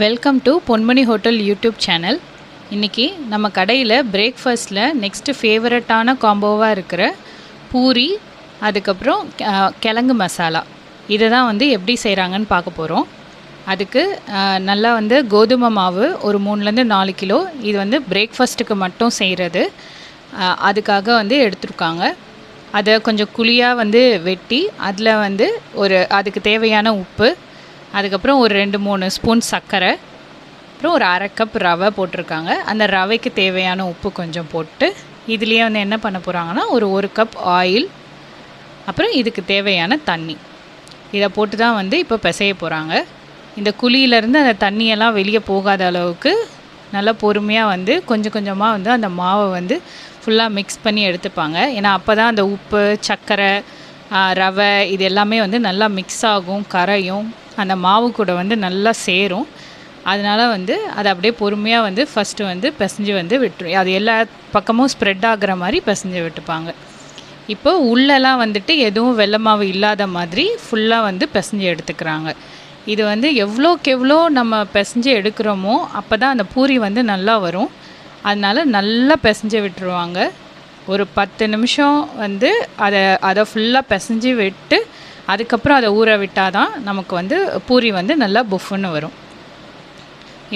Welcome to Ponmani hotel YouTube channel இன்றைக்கி நம்ம கடையில் பிரேக்ஃபாஸ்ட்டில் நெக்ஸ்ட்டு ஃபேவரட்டான காம்போவாக இருக்கிற பூரி அதுக்கப்புறம் கிழங்கு மசாலா. இதை தான் வந்து எப்படி செய்கிறாங்கன்னு பார்க்க போகிறோம் அதுக்கு நல்லா வந்து கோதுமை மாவு ஒரு மூணுலேருந்து நாலு கிலோ. இது வந்து பிரேக்ஃபாஸ்ட்டுக்கு மட்டும் செய்கிறது அதுக்காக வந்து எடுத்துருக்காங்க. அதை கொஞ்சம் குழியாக வந்து வெட்டி அதில் வந்து ஒரு அதுக்கு தேவையான உப்பு அதுக்கப்புறம் ஒரு ரெண்டு மூணு ஸ்பூன் சர்க்கரை அப்புறம் ஒரு அரை கப் ரவை போட்டிருக்காங்க. அந்த ரவைக்கு தேவையான உப்பு கொஞ்சம் போட்டு இதுலேயே வந்து என்ன பண்ண போகிறாங்கன்னா ஒரு ஒரு கப் ஆயில் அப்புறம் இதுக்கு தேவையான தண்ணி. இதை போட்டு தான் வந்து இப்போ பிசைய போகிறாங்க இந்த குழியிலேருந்து அந்த தண்ணியெல்லாம் வெளியே போகாத அளவுக்கு நல்லா பொறுமையாக வந்து கொஞ்சம் கொஞ்சமாக வந்து அந்த மாவை வந்து ஃபுல்லாக மிக்ஸ் பண்ணி எடுத்துப்பாங்க. ஏன்னா அப்போ தான் அந்த உப்பு சர்க்கரை ரவை இது எல்லாமே வந்து நல்லா மிக்ஸ் ஆகும் கரையும். அந்த மாவு கூட வந்து நல்லா சேரும். அதனால் வந்து அதை அப்படியே பொறுமையாக வந்து ஃபஸ்ட்டு வந்து பிசைஞ்சு வந்து விட்டுரு. அது எல்லா பக்கமும் ஸ்ப்ரெட் ஆகிற மாதிரி பிசைஞ்சு விட்டுப்பாங்க. இப்போ உள்ளெல்லாம் வந்துட்டு எதுவும் வெள்ளை மாவு இல்லாத மாதிரி ஃபுல்லாக வந்து பிசைஞ்சு எடுத்துக்கிறாங்க. இது வந்து எவ்வளோக்கு எவ்வளோ நம்ம பிசைஞ்சு எடுக்கிறோமோ அப்போ தான் அந்த பூரி வந்து நல்லா வரும். அதனால் நல்லா பிசைஞ்சு விட்டுருவாங்க. ஒரு பத்து நிமிஷம் வந்து அதை அதை ஃபுல்லாக பிசைஞ்சு விட்டு அதுக்கப்புறம் அதை ஊற விட்டால் தான் நமக்கு வந்து பூரி வந்து நல்லா புஃப்னு வரும்.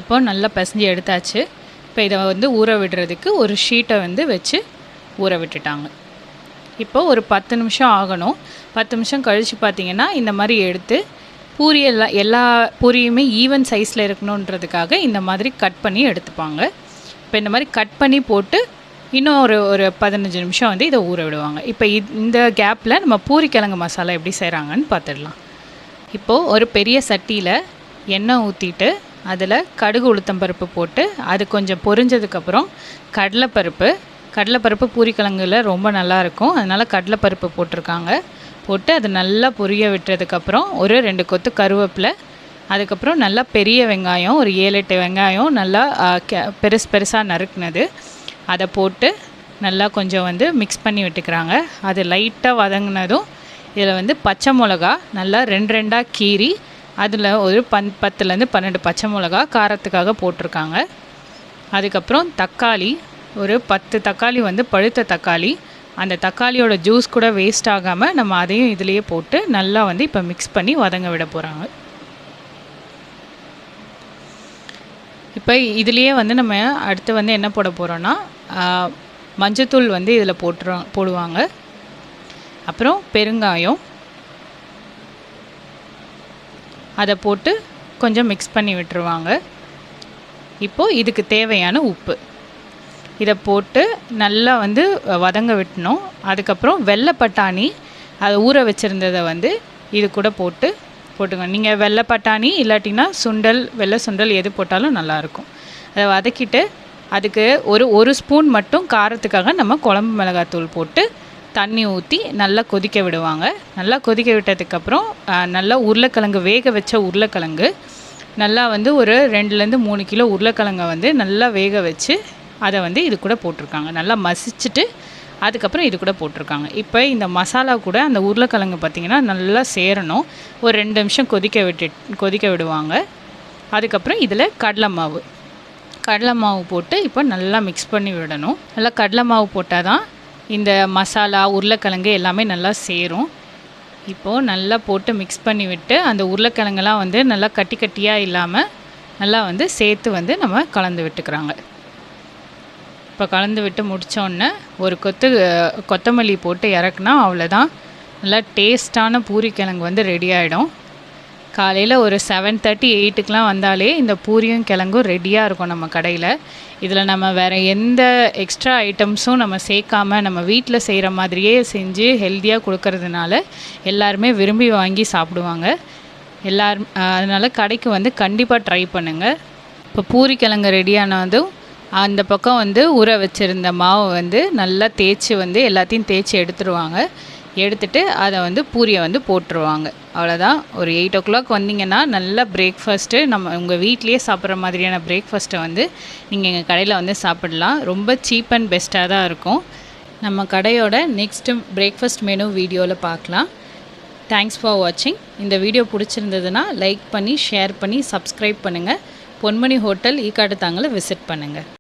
இப்போ நல்லா பிசைஞ்சு எடுத்தாச்சு. இப்போ இதை வந்து ஊற விடுறதுக்கு ஒரு ஷீட்டை வந்து வச்சு ஊற விட்டுட்டாங்க. இப்போ ஒரு பத்து நிமிஷம் ஆகணும். பத்து நிமிஷம் கழித்து பார்த்தீங்கன்னா இந்த மாதிரி எடுத்து பூரி எல்லாம் எல்லா பூரியுமே ஈவன் சைஸில் இருக்கணுன்றதுக்காக இந்த மாதிரி கட் பண்ணி எடுத்துப்பாங்க. இப்போ இந்த மாதிரி கட் பண்ணி போட்டு இன்னும் ஒரு ஒரு பதினஞ்சு நிமிஷம் வந்து இதை ஊற விடுவாங்க. இப்போ இந்த கேப்பில் நம்ம பூரிக்கிழங்கு மசாலா எப்படி செய்கிறாங்கன்னு பார்த்துடலாம். இப்போது ஒரு பெரிய சட்டியில் எண்ணெய் ஊற்றிட்டு அதில் கடுகு உளுத்தம்பருப்பு போட்டு அது கொஞ்சம் பொரிஞ்சதுக்கப்புறம் கடலைப்பருப்பு. கடலைப்பருப்பு பூரிக்கிழங்குல ரொம்ப நல்லாயிருக்கும் அதனால் கடலைப்பருப்பு போட்டிருக்காங்க. போட்டு அது நல்லா பொரிய விட்டதுக்கப்புறம் ஒரு ரெண்டு கொத்து கருவேப்பிலை அதுக்கப்புறம் நல்லா பெரிய வெங்காயம் ஒரு ஏழு எட்டு வெங்காயம் நல்லா கெ- பெருசு பெருசாக நறுக்குனது. அதை போட்டு நல்லா கொஞ்சம் வந்து மிக்ஸ் பண்ணி விட்டுக்கிறாங்க. அது லைட்டாக வதங்கினதும் இதில் வந்து பச்சை மிளகா நல்லா ரெண்டு ரெண்டாக கீறி அதில் ஒரு பன் பத்துலேருந்து பன்னெண்டு பச்சை மிளகா காரத்துக்காக போட்டிருக்காங்க. அதுக்கப்புறம் தக்காளி ஒரு பத்து தக்காளி வந்து பழுத்த தக்காளி. அந்த தக்காளியோட ஜூஸ் கூட வேஸ்ட் ஆகாமல் நம்ம அதையும் இதுலேயே போட்டு நல்லா வந்து இப்போ மிக்ஸ் பண்ணி வதங்க விட போகிறாங்க இப்போ இதுலேயே வந்து நம்ம அடுத்து வந்து என்ன போட போகிறோன்னா மஞ்சத்தூள் வந்து இதில் போட்டுறோம் போடுவாங்க. அப்புறம் பெருங்காயம். அதை போட்டு கொஞ்சம் மிக்ஸ் பண்ணி விட்டுருவாங்க. இப்போது இதுக்கு தேவையான உப்பு. இதை போட்டு நல்லா வந்து வதங்க விட்டணும். அதுக்கப்புறம் வெள்ளை பட்டாணி அதை ஊற வச்சுருந்ததை வந்து இது கூட போட்டு போட்டுங்க நீங்கள் வெள்ளை பட்டாணி இல்லாட்டினா சுண்டல் வெள்ளை சுண்டல் எது போட்டாலும் நல்லாயிருக்கும். அதை வதக்கிட்டு அதுக்கு ஒரு ஒரு ஸ்பூன் மட்டும் காரத்துக்காக நம்ம குழம்பு மிளகாத்தூள் போட்டு தண்ணி ஊற்றி நல்லா கொதிக்க விடுவாங்க. நல்லா கொதிக்க விட்டதுக்கப்புறம் நல்லா உருளைக்கிழங்கு வேக வச்ச உருளைக்கிழங்கு நல்லா வந்து ஒரு ரெண்டுலேருந்து மூணு கிலோ உருளைக்கிழங்கை வந்து நல்லா வேக வச்சு அதை வந்து இது கூட போட்டிருக்காங்க. நல்லா மசிச்சுட்டு அதுக்கப்புறம் இது கூட போட்டிருக்காங்க. இப்போ இந்த மசாலா கூட அந்த உருளைக்கிழங்கு பார்த்திங்கன்னா நல்லா சேரணும். ஒரு ரெண்டு நிமிஷம் கொதிக்க விட்டு கொதிக்க விடுவாங்க. அதுக்கப்புறம் இதில் கடலை மாவு. கடலை மாவு போட்டு இப்போ நல்லா மிக்ஸ் பண்ணி விடணும். நல்லா கடலை மாவு போட்டால் தான் இந்த மசாலா உருளைக்கிழங்கு எல்லாமே நல்லா சேரும். இப்போது நல்லா போட்டு மிக்ஸ் பண்ணி விட்டு அந்த உருளைக்கிழங்கெல்லாம் வந்து நல்லா கட்டி கட்டியாக இல்லாமல் நல்லா வந்து சேர்த்து வந்து நம்ம கலந்து விட்டுக்கிறாங்க. இப்போ கலந்து விட்டு முடித்தோடனே ஒரு கொத்து கொத்தமல்லி போட்டு இறக்குனா அவ்வளோதான் நல்லா டேஸ்டான பூரிக்கிழங்கு வந்து ரெடி ஆகிடும் காலையில் ஒரு செவன் தேர்ட்டி எயிட்டுக்கெலாம் வந்தாலே இந்த பூரியும் கிழங்கும் ரெடியாக இருக்கும் நம்ம கடையில். இதில் நம்ம வேறு எந்த எக்ஸ்ட்ரா ஐட்டம்ஸும் நம்ம சேர்க்காம நம்ம வீட்டில் செய்கிற மாதிரியே செஞ்சு ஹெல்த்தியாக கொடுக்கறதுனால எல்லாருமே விரும்பி வாங்கி சாப்பிடுவாங்க. எல்லாரும் அதனால் கடைக்கு வந்து கண்டிப்பாக ட்ரை பண்ணுங்கள் இப்போ பூரி கிழங்கு ரெடியானதும் அந்த பக்கம் வந்து ஊற வச்சுருந்த மாவை வந்து நல்லா தேய்ச்சி வந்து எல்லாத்தையும் தேய்ச்சி எடுத்துருவாங்க. எடுத்துட்டு அதை வந்து பூரியை வந்து போட்டுருவாங்க. அவ்வளோதான் ஒரு எயிட் ஓ கிளாக் வந்தீங்கன்னா நல்ல பிரேக்ஃபாஸ்ட்டு நம்ம உங்கள் வீட்லேயே சாப்பிட்ற மாதிரியான பிரேக்ஃபாஸ்ட்டை வந்து நீங்கள் எங்கள் கடையில் வந்து சாப்பிடலாம். ரொம்ப சீப் அண்ட் பெஸ்ட்டாக தான் இருக்கும். நம்ம கடையோட நெக்ஸ்ட்டு பிரேக்ஃபாஸ்ட் மெனு வீடியோவில் பார்க்கலாம். தேங்க்ஸ் ஃபார் வாட்சிங் இந்த வீடியோ பிடிச்சிருந்ததுன்னா லைக் பண்ணி ஷேர் பண்ணி சப்ஸ்கிரைப் பண்ணுங்கள் பொன்மணி ஹோட்டல் ஈக்காட்டுத்தாங்கலை விசிட் பண்ணுங்கள்